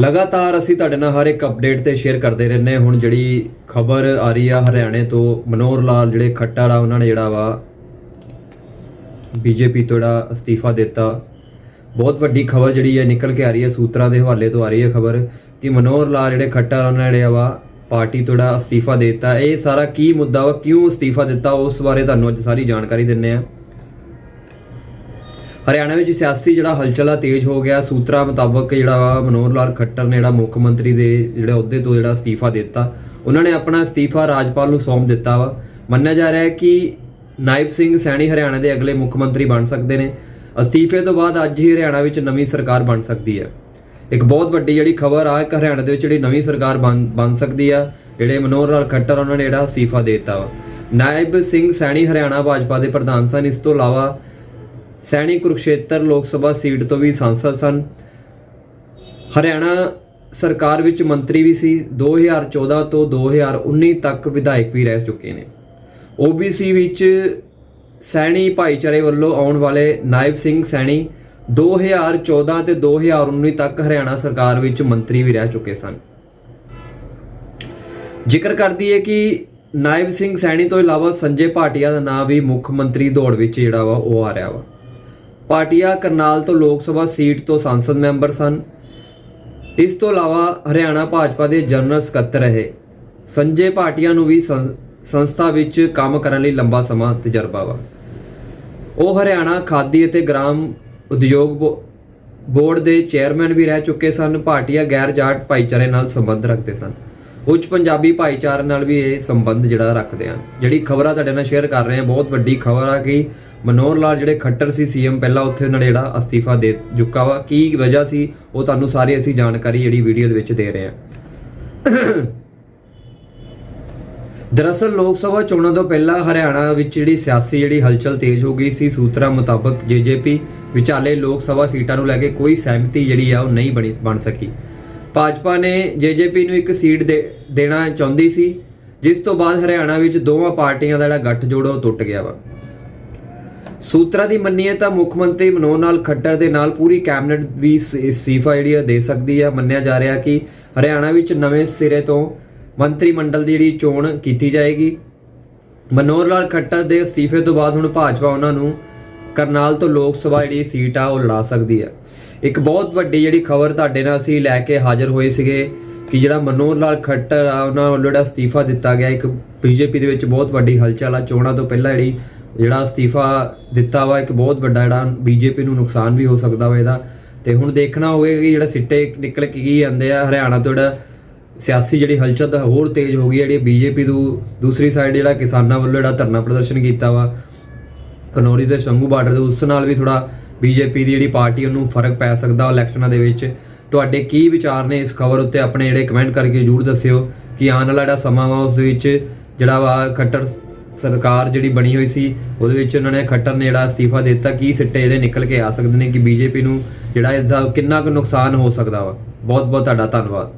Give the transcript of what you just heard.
ਲਗਾਤਾਰ ਅਸੀਂ ਤੁਹਾਡੇ ਨਾਲ ਹਰ ਇੱਕ ਅਪਡੇਟ ਤੇ ਸ਼ੇਅਰ ਕਰਦੇ ਰਹਿੰਦੇ ਹਾਂ। ਹੁਣ ਜਿਹੜੀ ਖਬਰ ਆ ਰਹੀ ਆ ਹਰਿਆਣੇ ਤੋਂ, ਮਨੋਹਰ ਲਾਲ ਜਿਹੜੇ ਖੱਟੜ ਆ ਉਹਨਾਂ ਨੇ ਜਿਹੜਾ ਵਾ ਬੀਜੇਪੀ ਤੋਂ ਜਿਹੜਾ ਅਸਤੀਫਾ ਦਿੱਤਾ। ਬਹੁਤ ਵੱਡੀ ਖਬਰ ਜਿਹੜੀ ਹੈ, ਨਿਕਲ ਕੇ ਆ ਰਹੀ ਹੈ, ਸੂਤਰਾਂ ਦੇ ਹਵਾਲੇ ਤੋਂ ਆ ਰਹੀ ਹੈ ਖਬਰ ਕਿ ਮਨੋਹਰ ਲਾਲ ਜਿਹੜੇ ਖੱਟੜ ਉਹਨਾਂ ਨੇ ਜਿਹੜਾ ਵਾ ਪਾਰਟੀ ਤੋਂ ਜਿਹੜਾ ਅਸਤੀਫਾ ਦੇ ਦਿੱਤਾ। ਇਹ ਸਾਰਾ ਕੀ ਮੁੱਦਾ ਵਾ, ਕਿਉਂ ਅਸਤੀਫਾ ਦਿੱਤਾ, ਉਸ ਬਾਰੇ ਤੁਹਾਨੂੰ ਅੱਜ ਸਾਰੀ ਜਾਣਕਾਰੀ ਦਿੰਨੇ ਆ ਹਰਿਆਣਾ ਵਿੱਚ ਸਿਆਸੀ ਜਿਹੜਾ ਹਲਚਲ ਆ, ਤੇਜ਼ ਹੋ ਗਿਆ। ਸੂਤਰਾਂ ਮੁਤਾਬਕ ਜਿਹੜਾ ਵਾ, ਮਨੋਹਰ ਲਾਲ ਖੱਟਰ ਨੇ ਜਿਹੜਾ ਮੁੱਖ ਮੰਤਰੀ ਦੇ ਜਿਹੜੇ ਅਹੁਦੇ ਤੋਂ ਜਿਹੜਾ ਅਸਤੀਫਾ ਦਿੱਤਾ। ਉਹਨਾਂ ਨੇ ਆਪਣਾ ਅਸਤੀਫਾ ਰਾਜਪਾਲ ਨੂੰ ਸੌਂਪ ਦਿੱਤਾ ਵਾ। ਮੰਨਿਆ ਜਾ ਰਿਹਾ ਹੈ ਕਿ ਨਾਇਬ ਸਿੰਘ ਸੈਣੀ ਹਰਿਆਣਾ ਦੇ ਅਗਲੇ ਮੁੱਖ ਮੰਤਰੀ ਬਣ ਸਕਦੇ ਨੇ। ਅਸਤੀਫੇ ਤੋਂ ਬਾਅਦ ਅੱਜ ਹੀ ਹਰਿਆਣਾ ਵਿੱਚ ਨਵੀਂ ਸਰਕਾਰ ਬਣ ਸਕਦੀ ਹੈ। ਇੱਕ ਬਹੁਤ ਵੱਡੀ ਜਿਹੜੀ ਖਬਰ ਆ ਕਿ ਹਰਿਆਣਾ ਦੇ ਵਿੱਚ ਜਿਹੜੀ ਨਵੀਂ ਸਰਕਾਰ ਬਣ ਬਣ ਸਕਦੀ ਆ, ਜਿਹੜੇ ਮਨੋਹਰ ਲਾਲ ਖੱਟਰ ਉਹਨਾਂ ਨੇ ਜਿਹੜਾ ਅਸਤੀਫਾ ਦੇ ਦਿੱਤਾ ਵਾ। ਨਾਇਬ ਸਿੰਘ ਸੈਣੀ ਹਰਿਆਣਾ ਭਾਜਪਾ ਦੇ ਪ੍ਰਧਾਨ ਸਨ। ਇਸ ਤੋਂ ਇਲਾਵਾ ਸੈਣੀ ਕੁਰੂਕਸ਼ੇਤਰ ਲੋਕ ਸਭਾ ਸੀਟ ਤੋਂ ਵੀ ਸੰਸਦ ਸਨ। ਹਰਿਆਣਾ ਸਰਕਾਰ ਵਿੱਚ ਮੰਤਰੀ ਵੀ ਸੀ। 2014 ਤੋਂ 2019 ਤੱਕ ਵਿਧਾਇਕ ਵੀ ਰਹਿ ਚੁੱਕੇ ਨੇ। OBC ਵਿੱਚ ਸੈਣੀ ਭਾਈਚਾਰੇ ਵੱਲੋਂ ਆਉਣ ਵਾਲੇ ਨਾਇਬ ਸਿੰਘ ਸੈਣੀ 2014 ਤੇ 2019 ਤੱਕ ਹਰਿਆਣਾ ਸਰਕਾਰ ਵਿੱਚ ਮੰਤਰੀ ਵੀ ਰਹਿ ਚੁੱਕੇ ਸਨ। ਜ਼ਿਕਰ ਕਰਦੀ ਹੈ ਕਿ ਨਾਇਬ ਸਿੰਘ ਸੈਣੀ ਤੋਂ ਇਲਾਵਾ ਸੰਜੇ ਭਾਟੀਆ ਦਾ ਨਾਮ ਵੀ ਮੁੱਖ ਮੰਤਰੀ ਦੌੜ ਵਿੱਚ ਜਿਹੜਾ ਵਾ ਉਹ ਆ ਰਿਹਾ ਵਾ। ਭਾਟੀਆ ਕਰਨਾਲ ਤੋਂ ਲੋਕ ਸਭਾ ਸੀਟ ਤੋਂ ਸੰਸਦ ਮੈਂਬਰ ਸਨ। ਇਸ ਤੋਂ ਇਲਾਵਾ ਹਰਿਆਣਾ ਭਾਜਪਾ ਦੇ ਜਨਰਲ ਸਕੱਤਰ ਰਹੇ। ਸੰਜੇ ਭਾਟੀਆ ਨੂੰ ਵੀ ਸੰਸਥਾ ਵਿੱਚ ਕੰਮ ਕਰਨ ਲਈ ਲੰਬਾ ਸਮਾਂ ਤਜਰਬਾ ਵਾ। ਉਹ ਹਰਿਆਣਾ ਖਾਦੀ ਅਤੇ ਗ੍ਰਾਮ ਉਦਯੋਗ ਬੋ- ਬੋਰਡ ਦੇ ਚੇਅਰਮੈਨ ਵੀ ਰਹਿ ਚੁੱਕੇ ਸਨ। ਭਾਟੀਆ ਗੈਰ ਜਾਟ ਭਾਈਚਾਰੇ ਨਾਲ ਸੰਬੰਧ ਰੱਖਦੇ ਸਨ। ਉੱਚ ਪੰਜਾਬੀ ਭਾਈਚਾਰੇ ਨਾਲ ਵੀ ਇਹ ਸੰਬੰਧ ਜਿਹੜਾ ਰੱਖਦੇ ਹਨ। ਜਿਹੜੀ ਖਬਰਾਂ ਤੁਹਾਡੇ ਨਾਲ ਸ਼ੇਅਰ ਕਰ ਰਹੇ ਹਾਂ, ਬਹੁਤ ਵੱਡੀ ਖਬਰ ਆ ਕਿ ਮਨੋਹਰ ਲਾਲ ਜਿਹੜੇ ਖੱਟਰ ਸੀ ਸੀਐਮ, ਪਹਿਲਾਂ ਉੱਥੇ ਉਹਨਾਂ ਨੇ ਜਿਹੜਾ ਅਸਤੀਫਾ ਦੇ ਚੁੱਕਾ ਵਾ। ਕੀ ਵਜ੍ਹਾ ਸੀ? ਉਹ ਤੁਹਾਨੂੰ ਸਾਰੀ ਅਸੀਂ ਜਾਣਕਾਰੀ ਜਿਹੜੀ ਵੀਡੀਓ ਦੇ ਵਿੱਚ ਦੇ ਰਹੇ ਹਾਂ। ਦਰਅਸਲ ਲੋਕ ਸਭਾ ਚੋਣਾਂ ਤੋਂ ਪਹਿਲਾਂ ਹਰਿਆਣਾ ਵਿੱਚ ਜਿਹੜੀ ਸਿਆਸੀ ਜਿਹੜੀ ਹਲਚਲ ਤੇਜ਼ ਹੋ ਗਈ ਸੀ, ਸੂਤਰਾਂ ਮੁਤਾਬਕ ਜੇਜੇਪੀ ਵਿਚਾਲੇ ਲੋਕ ਸਭਾ ਸੀਟਾਂ ਨੂੰ ਲੈ ਕੇ ਕੋਈ ਸਹਿਮਤੀ ਜਿਹੜੀ ਆ ਉਹ ਨਹੀਂ ਬਣੀ, ਬਣ ਸਕੀ। ਭਾਜਪਾ ਨੇ ਜੇਜੇਪੀ ਨੂੰ ਇੱਕ ਸੀਟ ਦੇ ਦੇਣਾ ਚਾਹੁੰਦੀ ਸੀ, ਜਿਸ ਤੋਂ ਬਾਅਦ ਹਰਿਆਣਾ ਵਿੱਚ ਦੋਵਾਂ ਪਾਰਟੀਆਂ ਦਾ ਜਿਹੜਾ ਗੱਠਜੋੜ ਉਹ ਟੁੱਟ ਗਿਆ ਵਾ। ਸੂਤਰਾਂ ਦੀ ਮੰਨੀਏ ਤਾਂ ਮੁੱਖ ਮੰਤਰੀ ਮਨੋਹਰ ਲਾਲ ਖੱਟਰ ਦੇ ਨਾਲ ਪੂਰੀ ਕੈਬਨਿਟ ਵੀ ਸ- ਅਸਤੀਫਾ ਜਿਹੜੀ ਆ ਦੇ ਸਕਦੀ ਆ। ਮੰਨਿਆ ਜਾ ਰਿਹਾ ਕਿ ਹਰਿਆਣਾ ਵਿੱਚ ਨਵੇਂ ਸਿਰੇ ਤੋਂ ਮੰਤਰੀ ਮੰਡਲ ਦੀ ਜਿਹੜੀ ਚੋਣ ਕੀਤੀ ਜਾਏਗੀ। ਮਨੋਹਰ ਲਾਲ ਖੱਟਰ ਦੇ ਅਸਤੀਫੇ ਤੋਂ ਬਾਅਦ ਹੁਣ ਭਾਜਪਾ ਉਹਨਾਂ ਨੂੰ ਕਰਨਾਲ ਤੋਂ ਲੋਕ ਸਭਾ ਜਿਹੜੀ ਸੀਟ ਆ ਉਹ ਲੜਾ ਸਕਦੀ ਹੈ ਇੱਕ ਬਹੁਤ ਵੱਡੀ ਜਿਹੜੀ ਖਬਰ ਤੁਹਾਡੇ ਨਾਲ ਅਸੀਂ ਲੈ ਕੇ ਹਾਜ਼ਰ ਹੋਏ ਸੀਗੇ ਕਿ ਜਿਹੜਾ ਮਨੋਹਰ ਲਾਲ ਖੱਟਰ ਆ, ਉਹਨਾਂ ਵੱਲੋਂ ਜਿਹੜਾ ਅਸਤੀਫਾ ਦਿੱਤਾ ਗਿਆ। ਇੱਕ ਬੀਜੇਪੀ ਦੇ ਵਿੱਚ ਬਹੁਤ ਵੱਡੀ ਹਲਚਲ ਆ। ਚੋਣਾਂ ਤੋਂ ਪਹਿਲਾਂ ਜਿਹੜੀ, ਜਿਹੜਾ ਅਸਤੀਫਾ ਦਿੱਤਾ ਵਾ, ਇੱਕ ਬਹੁਤ ਵੱਡਾ ਜਿਹੜਾ ਬੀਜੇਪੀ ਨੂੰ ਨੁਕਸਾਨ ਵੀ ਹੋ ਸਕਦਾ ਵਾ ਇਹਦਾ। ਤੇ ਹੁਣ ਦੇਖਣਾ ਹੋਵੇਗਾ ਕਿ ਜਿਹੜਾ ਸਿੱਟੇ ਨਿਕਲ ਕੇ ਕੀ ਜਾਂਦੇ ਆ। ਹਰਿਆਣਾ ਤੋਂ ਜਿਹੜਾ ਸਿਆਸੀ ਜਿਹੜੀ ਹਲਚਲ ਹੋਰ ਤੇਜ਼ ਹੋ ਗਈ ਹੈ ਜਿਹੜੀ ਬੀਜੇਪੀ ਤੋਂ ਦੂਸਰੀ ਸਾਈਡ ਜਿਹੜਾ ਕਿਸਾਨਾਂ ਵੱਲੋਂ ਜਿਹੜਾ ਧਰਨਾ ਪ੍ਰਦਰਸ਼ਨ ਕੀਤਾ ਵਾ ਕਨੌਰੀ ਦੇ ਸ਼ੰਭੂ ਬਾਰਡਰ ਦੇ ਉਸ ਨਾਲ ਵੀ ਥੋੜਾ ਬੀਜੇਪੀ ਦੀ ਜਿਹੜੀ ਪਾਰਟੀ ਉਹਨੂੰ ਫ਼ਰਕ ਪੈ ਸਕਦਾ ਇਲੈਕਸ਼ਨਾਂ ਦੇ ਵਿੱਚ। ਤੁਹਾਡੇ ਕੀ ਵਿਚਾਰ ਨੇ ਇਸ ਖਬਰ ਉੱਤੇ? ਆਪਣੇ ਜਿਹੜੇ ਕਮੈਂਟ ਕਰਕੇ ਜਰੂਰ ਦੱਸਿਓ ਕਿ ਆਉਣ ਵਾਲਾ ਜਿਹੜਾ ਸਮਾਂ ਵਾ ਉਸ ਦੇ ਵਿੱਚ ਜਿਹੜਾ ਵਾ ਖੱਟਰ ਸਰਕਾਰ ਜਿਹੜੀ ਬਣੀ ਹੋਈ ਸੀ, ਉਹਦੇ ਵਿੱਚ ਉਹਨਾਂ ਨੇ ਖੱਟਰ ਨੇ ਜਿਹੜਾ ਅਸਤੀਫਾ ਦਿੱਤਾ। ਕੀ ਸਿੱਟੇ ਜਿਹੜੇ ਨਿਕਲ ਕੇ ਆ ਸਕਦੇ ਨੇ ਕਿ ਬੀਜੇਪੀ ਨੂੰ ਜਿਹੜਾ ਇਸ ਦਾ ਕਿੰਨਾ ਕੁ ਨੁਕਸਾਨ ਹੋ ਸਕਦਾ ਵਾ? ਬਹੁਤ ਬਹੁਤ ਤੁਹਾਡਾ ਧੰਨਵਾਦ।